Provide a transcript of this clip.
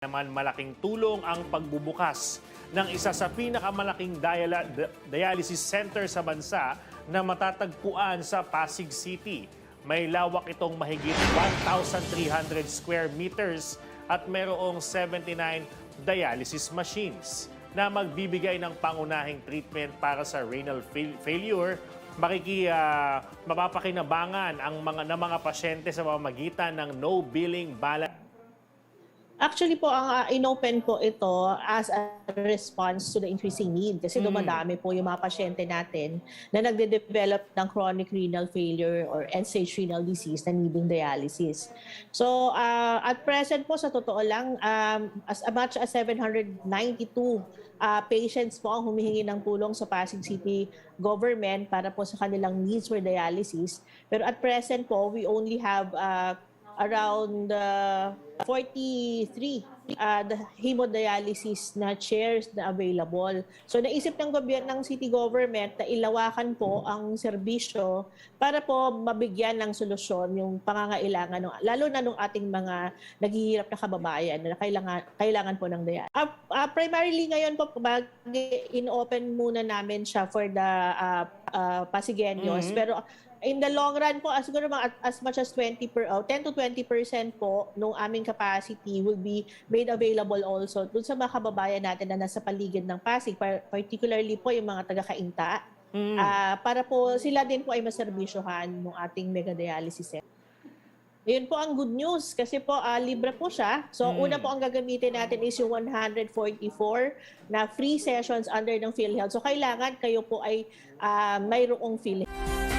naman malaking tulong ang pagbubukas ng isa sa pinakamalaking diala- di- dialysis center sa bansa na matatagpuan sa Pasig City. May lawak itong mahigit 1,300 square meters at mayroong 79 dialysis machines na magbibigay ng pangunahing treatment para sa renal fail- failure makiki ah, mapapakinabangan ang mga ng mga pasyente sa pamamagitan ng no billing balance Actually po, ang uh, inopen po ito as a response to the increasing need. Kasi Mm. dumadami po yung mga pasyente natin na nagde-develop ng chronic renal failure or end-stage renal disease na needing dialysis. So, uh, at present po, sa totoo lang, um, as much as 792 uh, patients po ang humihingi ng tulong sa Pasig City government para po sa kanilang needs for dialysis. Pero at present po, we only have uh, around uh, 43 uh, the hemodialysis na chairs na available. So naisip ng gobyerno ng city government na ilawakan po ang serbisyo para po mabigyan ng solusyon yung pangangailangan ng lalo na nung ating mga naghihirap na kababayan na kailangan kailangan po ng dialysis. Uh, uh, primarily ngayon po bag in-open muna namin siya for the uh, uh, Pasigueños Mhm. pero in the long run po, as, siguro mga as much as 20 per, oh, 10 to 20% po nung aming capacity will be made available also dun sa mga kababayan natin na nasa paligid ng Pasig, par- particularly po yung mga taga-Kainta, Mm. ah, para po sila din po ay maserbisyohan ng ating mega dialysis center. Yun po ang good news kasi po ah, libre po siya. So Mm. una po ang gagamitin natin is yung 144 na free sessions under ng PhilHealth. So kailangan kayo po ay ah, mayroong PhilHealth.